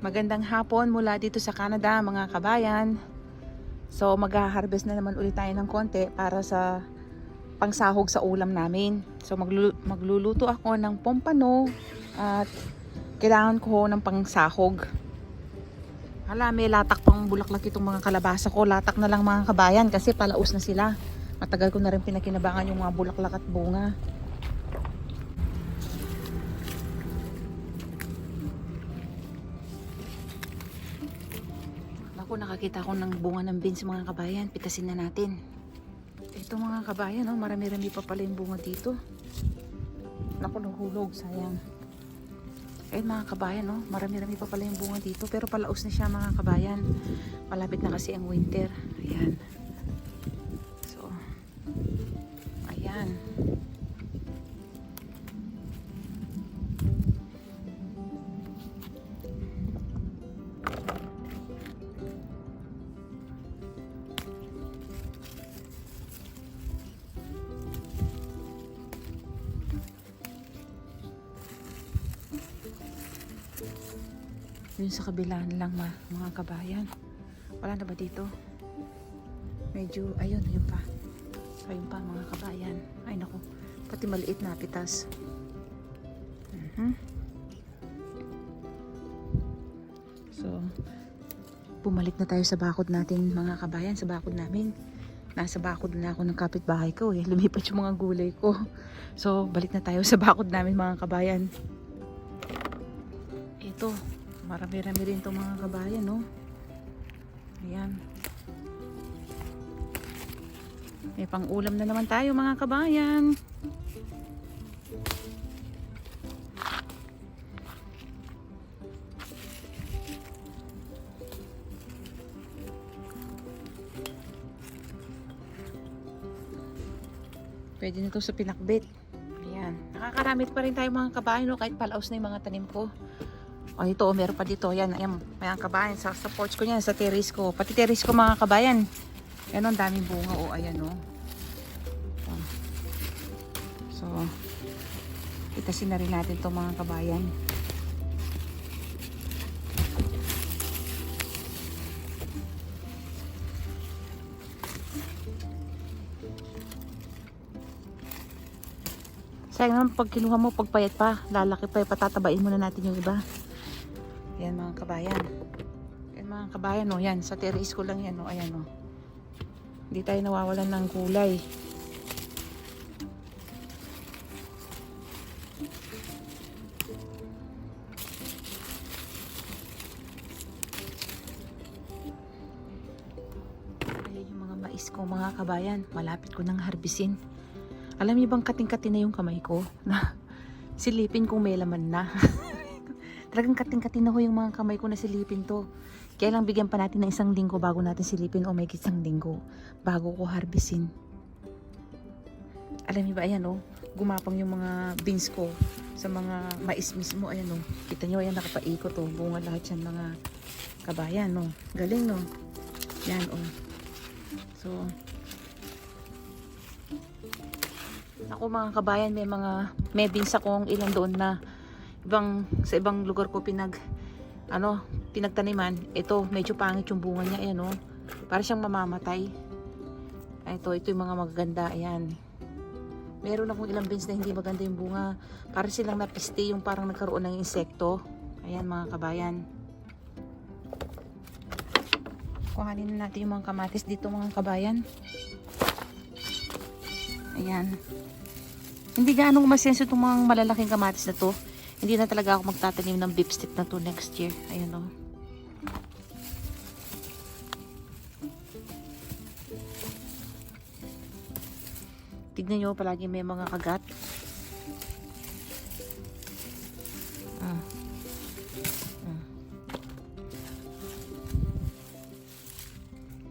Magandang hapon mula dito sa Canada mga kabayan. So mag-harvest na naman ulit tayo ng konti para sa pangsahog sa ulam namin. So maglu- magluluto ako ng pompano at kailangan ko ng pangsahog. Hala, may latak pang bulaklak itong mga kalabasa ko. Latak na lang mga kabayan kasi palaos na sila. Matagal ko na rin pinakinabangan yung mga bulaklak at bunga. Nakakita ko ng bunga ng beans mga kabayan. Pitasin na natin. Ito mga kabayan, oh, marami-rami pa pala yung bunga dito. Naku, nahulog, sayang. Ayun mga kabayan, oh, marami-rami pa pala yung bunga dito. Pero palaos na siya mga kabayan. Malapit na kasi ang winter. Ayan. Yun sa kabila lang ma, mga kabayan. Wala na ba dito? Medyo, ayun, ayun pa. Ayun pa mga kabayan. Ay naku, pati maliit na pitas. Mhm. So, bumalik na tayo sa bakod natin mga kabayan, sa bakod namin. Nasa bakod na ako ng kapitbahay ko eh. Lumipat yung mga gulay ko. So, balik na tayo sa bakod namin mga kabayan. Ito, marami-rami rin itong mga kabayan, no? Ayan. May pang-ulam na naman tayo, mga kabayan. Pwede na to sa pinakbit. Ayan. Nakakaramit pa rin tayo mga kabayan, no? Kahit palaos na yung mga tanim ko. O ito, oh, meron pa dito. Yan, ayan, mga kabayan. Sa, sa porch ko yan, sa terrace ko. Pati terrace ko mga kabayan. Yan, oh, ang daming bunga. O, ayan, o. Oh. So, itasin na rin natin to mga kabayan. Sayang naman pag kinuha mo, pagpayat pa, lalaki pa, patatabain muna natin yung iba. Yan mga kabayan. Yan mga kabayan, oh, yan, sa terrace ko lang yan, oh, ayan, oh. Hindi tayo nawawalan ng kulay. Ayan yung mga mais ko, mga kabayan. Malapit ko nang harbisin. Alam niyo bang kating-kating na yung kamay ko? Na silipin kung may laman na. Talagang kating-kating na ko yung mga kamay ko na silipin to. Kaya lang bigyan pa natin ng isang linggo bago natin silipin o may isang linggo bago ko harbisin. Alam niyo ba, ayan oh, gumapang yung mga beans ko sa mga mais mismo. Ayan oh, kita niyo, ayan nakapaikot oh, bunga lahat yan mga kabayan no. Galing no. Yan oh. So, ako mga kabayan, may mga may beans akong ilan doon na ibang sa ibang lugar ko pinag ano, pinagtaniman. Ito, medyo pangit yung bunga niya, ayan oh. Para siyang mamamatay. Ito, ito yung mga magaganda, ayan. Meron akong ilang beans na hindi maganda yung bunga. Para silang napiste yung parang nagkaroon ng insekto. Ayan mga kabayan. Kuhanin na natin yung mga kamatis dito mga kabayan. Ayan. Hindi gaanong masenso itong mga malalaking kamatis na to. Hindi na talaga ako magtatanim ng beef stick na to next year. Ayan o. Tignan nyo palagi may mga kagat. Ah. Ah.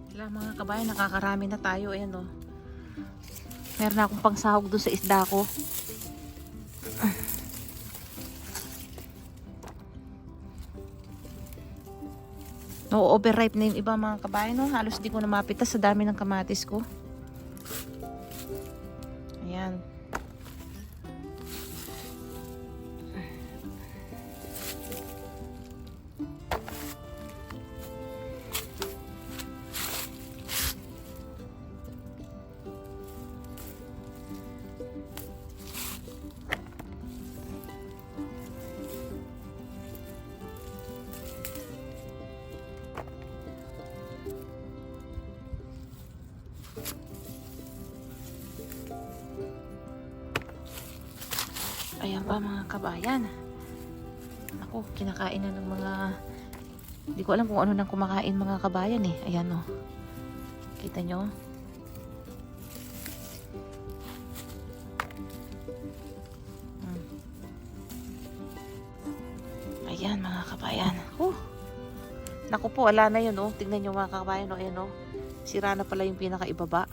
Wala mga kabayan, nakakarami na tayo. Ayan o. Meron na akong pangsahog doon sa isda ko. No, overripe na yung iba mga kabayan. No? Halos di ko na mapitas sa dami ng kamatis ko. Pa mga kabayan. Ako, kinakain na ng mga... Hindi ko alam kung ano nang kumakain mga kabayan eh. Ayan o. Kita nyo? Hmm. Ayan mga kabayan. Oh. Naku po, wala na yun oh. Tingnan nyo mga kabayan oh. Ayan oh. Sira na pala yung pinakaibaba.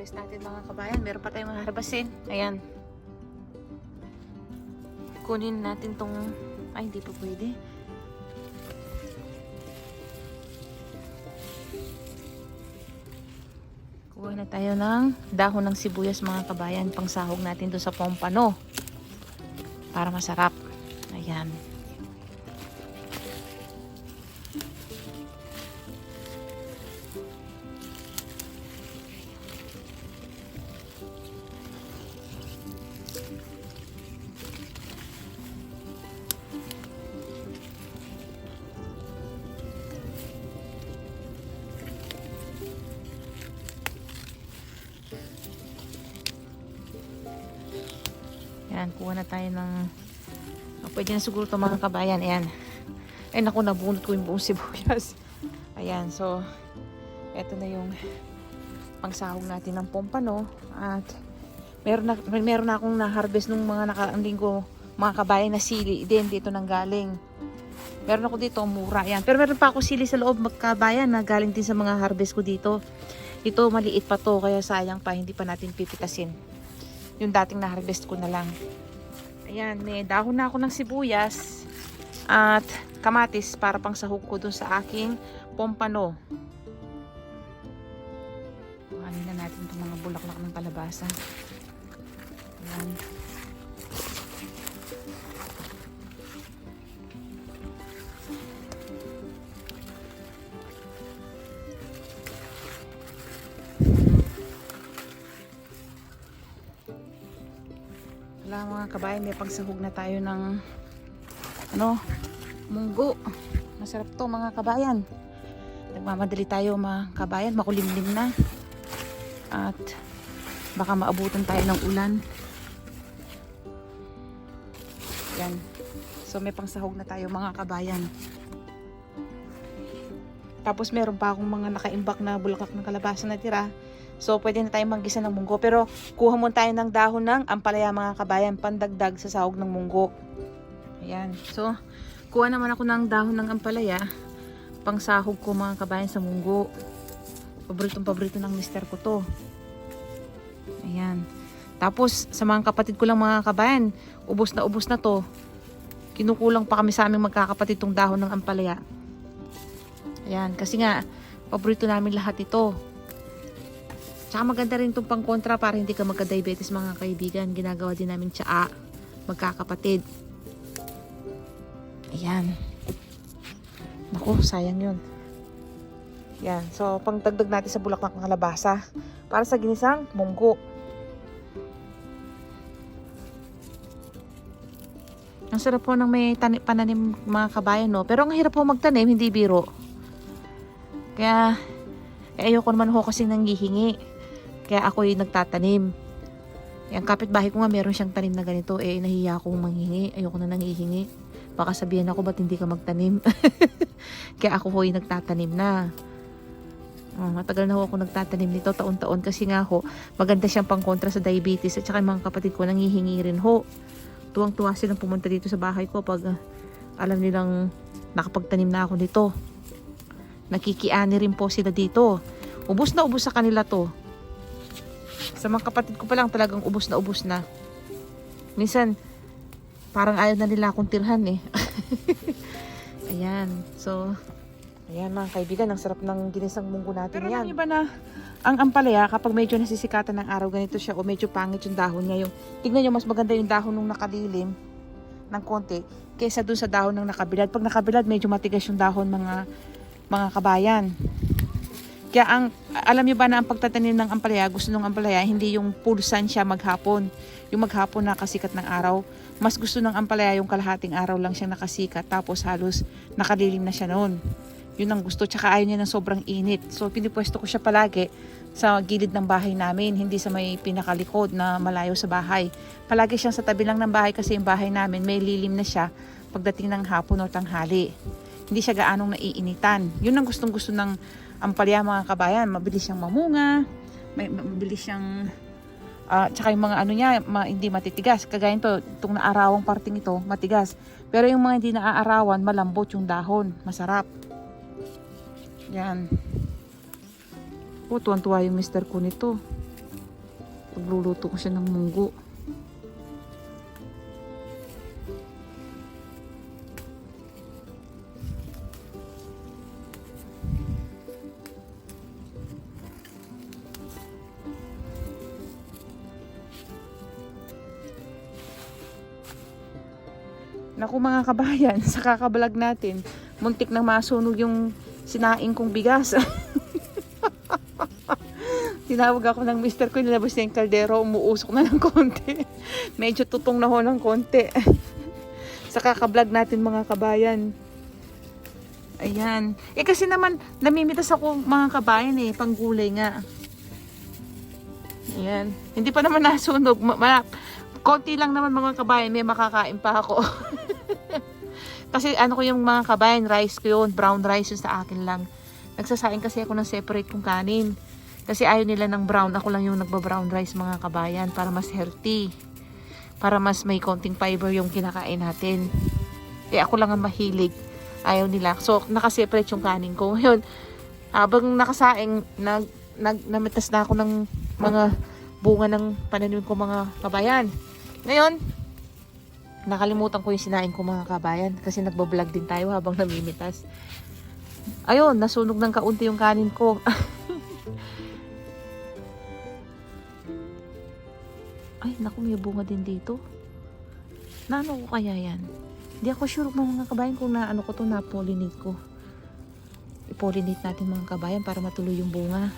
Harvest natin mga kabayan. Meron pa tayong mga harvestin. Ayan. Kunin natin tong... Ay, hindi pa pwede. Kuha na tayo ng dahon ng sibuyas mga kabayan. Pangsahog natin doon sa pompano. Para masarap. Ayan. Yan, kuha na tayo ng... Oh, pwede na siguro ito mga kabayan. Ayan. Ay, naku, nabunot ko yung buong sibuyas. Ayan, so... Ito na yung pangsahog natin ng pompano. At meron na, meron na akong na-harvest nung mga nakaraang linggo mga kabayan na sili din dito nang galing. Meron ako dito, mura yan. Pero meron pa ako sili sa loob magkabayan na galing din sa mga harvest ko dito. Ito maliit pa to kaya sayang pa hindi pa natin pipitasin. Yung dating na-harvest ko na lang. Ayan, may dahon na ako ng sibuyas at kamatis para pang sahog ko dun sa aking pompano. Kuhanin na natin itong mga bulaklak ng kalabasa. Ayan. Wala mga kabayan, may pagsahog na tayo ng ano, munggo. Masarap to mga kabayan. Nagmamadali tayo mga kabayan, makulimlim na. At baka maabutan tayo ng ulan. Yan. So may pangsahog na tayo mga kabayan. Tapos meron pa akong mga nakaimbak na bulaklak ng kalabasa na tira. So, pwede na tayong manggisa ng munggo. Pero, kuha mo tayo ng dahon ng ampalaya mga kabayan, pandagdag sa sahog ng munggo. Ayan. So, kuha naman ako ng dahon ng ampalaya, pang sahog ko mga kabayan sa munggo. Paboritong paborito ng mister ko to. Ayan. Tapos, sa mga kapatid ko lang mga kabayan, ubos na ubos na to. Kinukulang pa kami sa aming magkakapatid tong dahon ng ampalaya. Ayan. Kasi nga, paborito namin lahat ito. Tsaka maganda rin itong pangkontra para hindi ka magka-diabetes mga kaibigan. Ginagawa din namin tsaa. Magkakapatid. Ayan. Naku, sayang yun. Yan. So, pangdagdag natin sa bulaklak ng kalabasa. Para sa ginisang munggo. Ang sarap po ng may tani- pananim mga kabayan, no? Pero ang hirap po magtanim, hindi biro. Kaya, eh, ayoko naman ho kasi nanghihingi. Kaya ako yung nagtatanim. Yung kapitbahay ko nga meron siyang tanim na ganito. Eh, nahiya akong manghingi. Ayoko na nanghihingi. Baka sabihan ako, ba't hindi ka magtanim? Kaya ako ho yung nagtatanim na. Oh, matagal na ho ako nagtatanim nito taon-taon kasi nga ho, maganda siyang pangkontra sa diabetes at saka yung mga kapatid ko nanghihingi rin ho. Tuwang-tuwa silang pumunta dito sa bahay ko pag ah, alam nilang nakapagtanim na ako nito. Nakikiani rin po sila dito. Ubus na ubus sa kanila to. Sa mga kapatid ko pa lang talagang ubos na ubos na. Minsan, parang ayaw na nila akong tirhan eh. ayan. So, ayan mga kaibigan, ang sarap ng ginisang munggo natin Pero yan. nang iba na, ang ampalaya, kapag medyo nasisikatan ng araw, ganito siya o medyo pangit yung dahon niya. Yung, tignan nyo, mas maganda yung dahon nung nakalilim ng konti kaysa dun sa dahon ng nakabilad. Pag nakabilad, medyo matigas yung dahon mga mga kabayan. Kaya ang, alam nyo ba na ang pagtatanim ng ampalaya, gusto ng ampalaya, hindi yung pulsan siya maghapon. Yung maghapon na kasikat ng araw. Mas gusto ng ampalaya yung kalahating araw lang siyang nakasikat. Tapos halos nakalilim na siya noon. Yun ang gusto. Tsaka ayaw niya ng sobrang init. So pinipwesto ko siya palagi sa gilid ng bahay namin. Hindi sa may pinakalikod na malayo sa bahay. Palagi siyang sa tabi lang ng bahay kasi yung bahay namin may lilim na siya pagdating ng hapon o tanghali. Hindi siya gaanong naiinitan. Yun ang gustong gusto ng ampalaya mga kabayan. Mabilis siyang mamunga. May, mabilis siyang Ah, tsaka yung mga ano niya, ma- hindi matitigas. Kagaya nito, itong naarawang parting ito, matigas. Pero yung mga hindi naaarawan, malambot yung dahon. Masarap. Yan. Oh, tuwan-tuwa yung mister ko nito. Pagluluto ko siya ng munggo. Naku mga kabayan, sa kakabalag natin, muntik nang masunog yung sinaing kong bigas. Tinawag ako ng mister ko, nilabas niya yung kaldero, umuusok na ng konti. Medyo tutong na ho ng konti. sa kakablog natin mga kabayan. Ayan. Eh kasi naman, namimitas ako mga kabayan eh, panggulay nga. Ayan. Hindi pa naman nasunog. Ma- konti lang naman mga kabayan, may makakain pa ako. Kasi ano ko yung mga kabayan, rice ko yun, brown rice yun sa akin lang. Nagsasaing kasi ako ng separate kong kanin. Kasi ayaw nila ng brown, ako lang yung nagba-brown rice mga kabayan para mas healthy. Para mas may konting fiber yung kinakain natin. Eh ako lang ang mahilig. Ayaw nila. So nakaseparate yung kanin ko. Ngayon, habang nakasaing, nag, nag, namitas na ako ng mga bunga ng pananim ko mga kabayan. Ngayon, nakalimutan ko yung sinain ko mga kabayan kasi nagbablog din tayo habang namimitas. Ayun, nasunog ng kaunti yung kanin ko. Ay, naku, may bunga din dito. Naano ko kaya yan? Hindi ako sure mga kabayan kung naano ko to na pollinate ko. I-pollinate natin mga kabayan para matuloy yung bunga.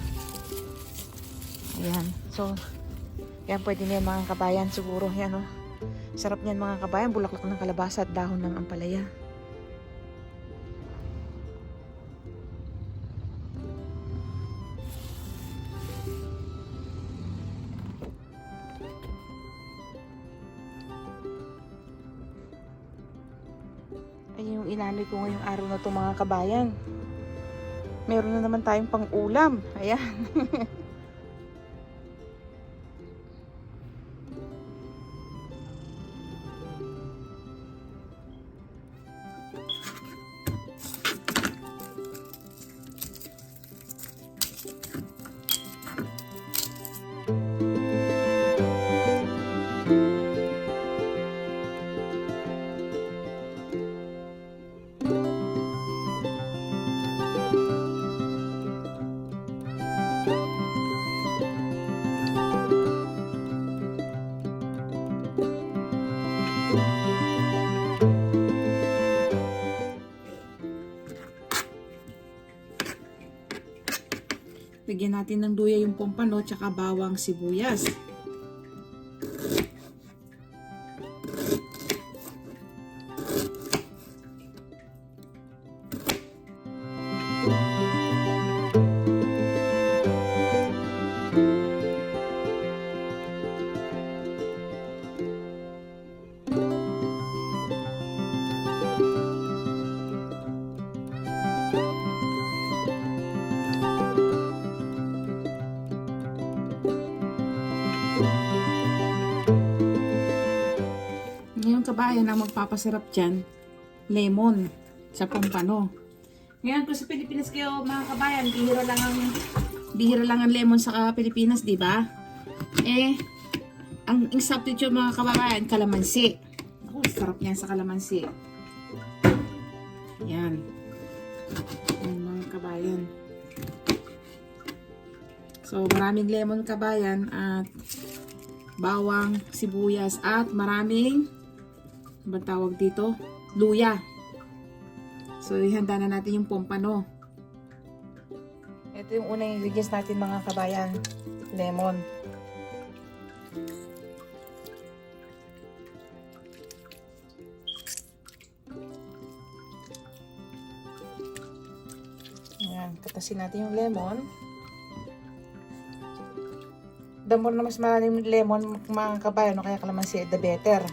Ayan. So, yan pwede na yan mga kabayan siguro. Yan o. Sarap niyan mga kabayan. Bulaklak ng kalabasa at dahon ng ampalaya. Ay, yung inanoy ko ngayong araw na to mga kabayan. Meron na naman tayong pang ulam. Ayan. natin ng luya yung pompano tsaka bawang sibuyas. Kabayan ang magpapasarap dyan, lemon sa pompano. Ngayon kung sa Pilipinas kayo mga kabayan, bihira lang ang bihira lang ang lemon sa Pilipinas, di ba? Eh, ang, ang substitute mga kababayan, kalamansi. Ako, sarap yan sa kalamansi. Yan. Yan mga kabayan. So, maraming lemon kabayan at bawang, sibuyas at maraming ano ba tawag dito? Luya. So, ihanda na natin yung pompano. Ito yung unang ingredients natin mga kabayan. Lemon. Ayan, katasin natin yung lemon. The more na mas maraming lemon mga kabayan, no, kaya kalamansi, the better.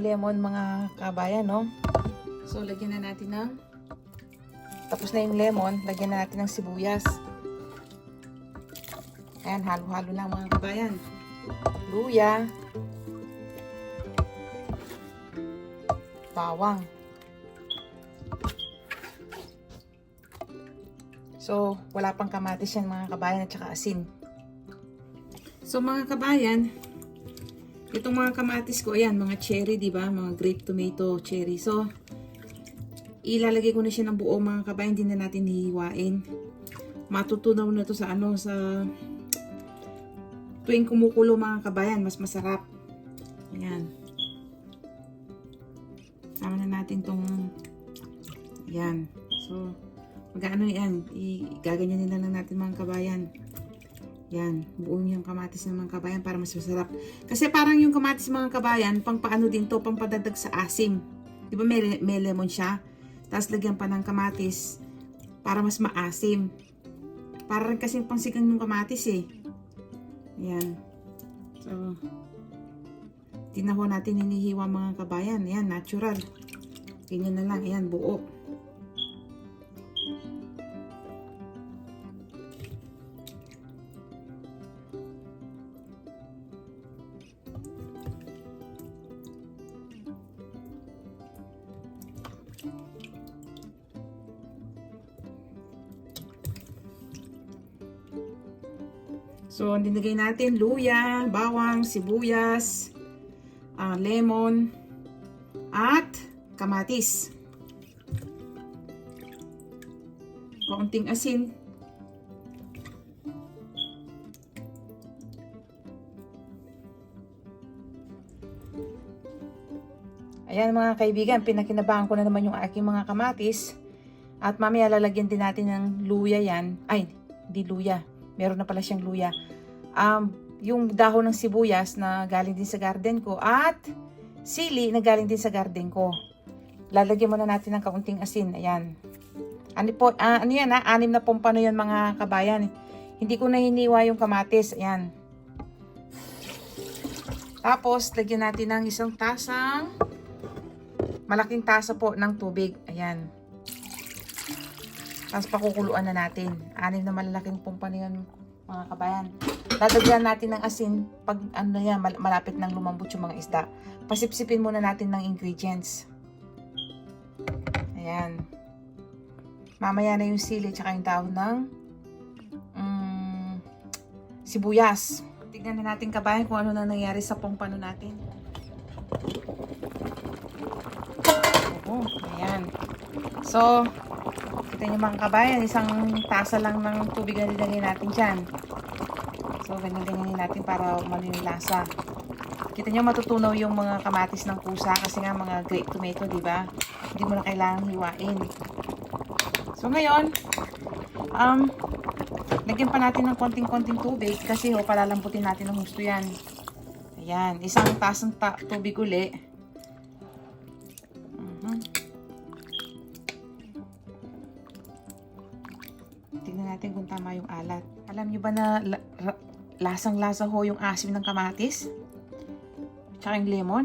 Lemon mga kabayan, no? So, lagyan na natin ng tapos na yung lemon, lagyan na natin ng sibuyas. Ayan, halo-halo lang mga kabayan. Luya. Bawang. So, wala pang kamatis yan mga kabayan at saka asin. So, mga kabayan, itong mga kamatis ko, ayan, mga cherry, di ba? Mga grape tomato cherry. So, ilalagay ko na siya ng buo mga kabayan, hindi na natin hihiwain. Matutunaw na to sa ano, sa tuwing kumukulo mga kabayan, mas masarap. Ayan. Tama na natin tong ayan. So, mag-ano yan, igaganyan nila lang natin mga kabayan. Yan, buong yung kamatis ng mga kabayan para mas masarap. Kasi parang yung kamatis mga kabayan, pang paano din to, pang padagdag sa asim. Di ba may, may lemon siya? Tapos lagyan pa ng kamatis para mas maasim. Para rin kasing pangsigang ng kamatis eh. Yan. So, tinaho natin hinihiwa mga kabayan. Yan, natural. Ganyan na lang. Yan, buo. So, dinagay natin luya, bawang, sibuyas, ah, lemon, at kamatis. Kaunting asin. Ayan mga kaibigan, pinakinabangan ko na naman yung aking mga kamatis. At mamaya lalagyan din natin ng luya yan. Ay, di luya. Meron na pala siyang luya. Um, yung dahon ng sibuyas na galing din sa garden ko at sili na galing din sa garden ko. Lalagyan muna natin ng kaunting asin. Ayan. Ano po, ah, ano yan ha? Anim na pompano yan mga kabayan. Hindi ko na hiniwa yung kamatis. Ayan. Tapos, lagyan natin ng isang tasang malaking tasa po ng tubig. Ayan. Tapos pakukuluan na natin. Anim na malalaking pompano yan mga kabayan. Lalagyan natin ng asin pag ano yan, mal- malapit nang lumambot yung mga isda. Pasipsipin muna natin ng ingredients. Ayan. Mamaya na yung sili tsaka yung dahon ng mm, sibuyas. Tignan na natin kabayan kung ano na nangyari sa pompano natin. Oo, ayan. So, kita niyo mga kabayan, isang tasa lang ng tubig na nilagay natin dyan. So, ganyan-ganyan natin para umano yung lasa. Kita nyo matutunaw yung mga kamatis ng pusa kasi nga mga grape tomato, di ba? Hindi mo na kailangang hiwain. So, ngayon, um, lagyan pa natin ng konting-konting tubig kasi ho, palalambutin natin ng gusto yan. Ayan, isang tasang ta tubig uli. Na lasang-lasa ho yung asim ng kamatis? Tsaka yung lemon?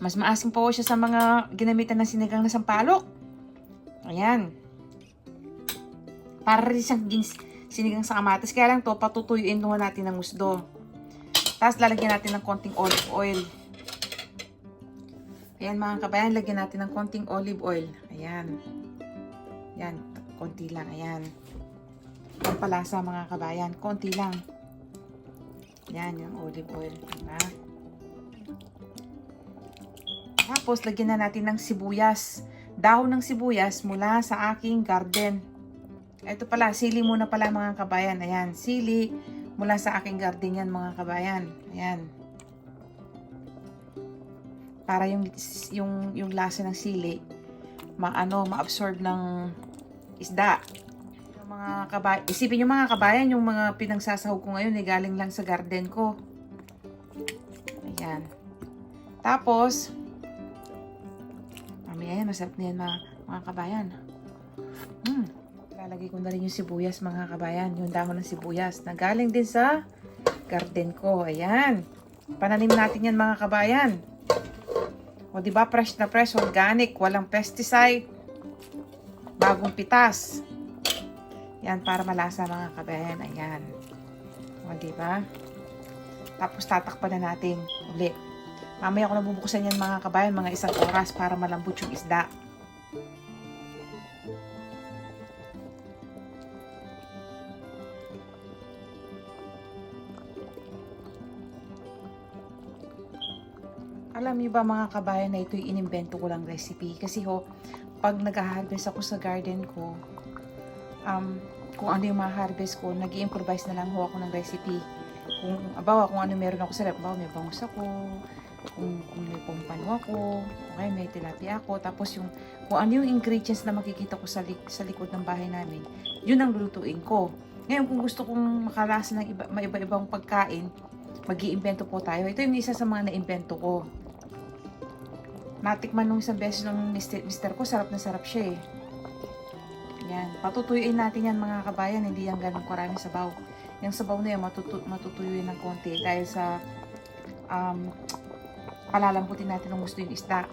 Mas maasim po siya sa mga ginamitan ng sinigang na sampalok. Ayan. Para rin siyang sinigang sa kamatis. Kaya lang to, patutuyuin muna natin ng musdo. Tapos lalagyan natin ng konting olive oil. Ayan mga kabayan, lagyan natin ng konting olive oil. Ayan. Ayan, konti lang. Ayan. Pampalasa mga kabayan, konti lang. Ayan, yung olive oil. Diba? Tapos, lagyan na natin ng sibuyas. Dahon ng sibuyas mula sa aking garden. Ito pala, sili muna pala mga kabayan. Ayan, sili mula sa aking garden yan mga kabayan. Ayan. Para yung, yung, yung lasa ng sili, maano, ma-absorb ng isda. Mga kabayan, isipin yung mga kabayan, yung mga pinagsasahog ko ngayon, eh, galing lang sa garden ko. Ayan. Tapos, mamaya yan, masarap na yan mga, mga kabayan. Hmm. Lalagay ko na rin yung sibuyas mga kabayan, yung dahon ng sibuyas na galing din sa garden ko. Ayan. Pananim natin yan mga kabayan. O di ba fresh na fresh, organic, walang pesticide. Bagong pitas. Yan para malasa mga kabayan. Ayan. O di ba? Tapos tatakpan na natin uli. Mamaya ko nabubuksan yan mga kabayan, mga isang oras para malambot yung isda. Alam niyo ba mga kabayan na ito'y inimbento ko lang recipe? Kasi ho, pag nag-harvest ako sa garden ko, um, kung ano yung ma-harvest ko, nag improvise na lang ho ako ng recipe. Kung, abawa, kung ano meron ako sa rep, abawa, may bangus ako, kung, kung may pompano ako, okay, may tilapia ako, tapos yung, kung ano yung ingredients na makikita ko sa, lik- sa likod ng bahay namin, yun ang lulutuin ko. Ngayon, kung gusto kong makalasa ng iba, may iba-ibang pagkain, mag iimbento po tayo. Ito yung isa sa mga na-imbento ko. Natikman nung isang beses ng mister, mister ko, sarap na sarap siya eh. Yan. Patutuyuin natin yan mga kabayan, hindi yan ganun karaming sabaw. Yung sabaw na yan, matutu matutuyuin ng konti dahil sa um, palalambutin natin ng gusto yung isda.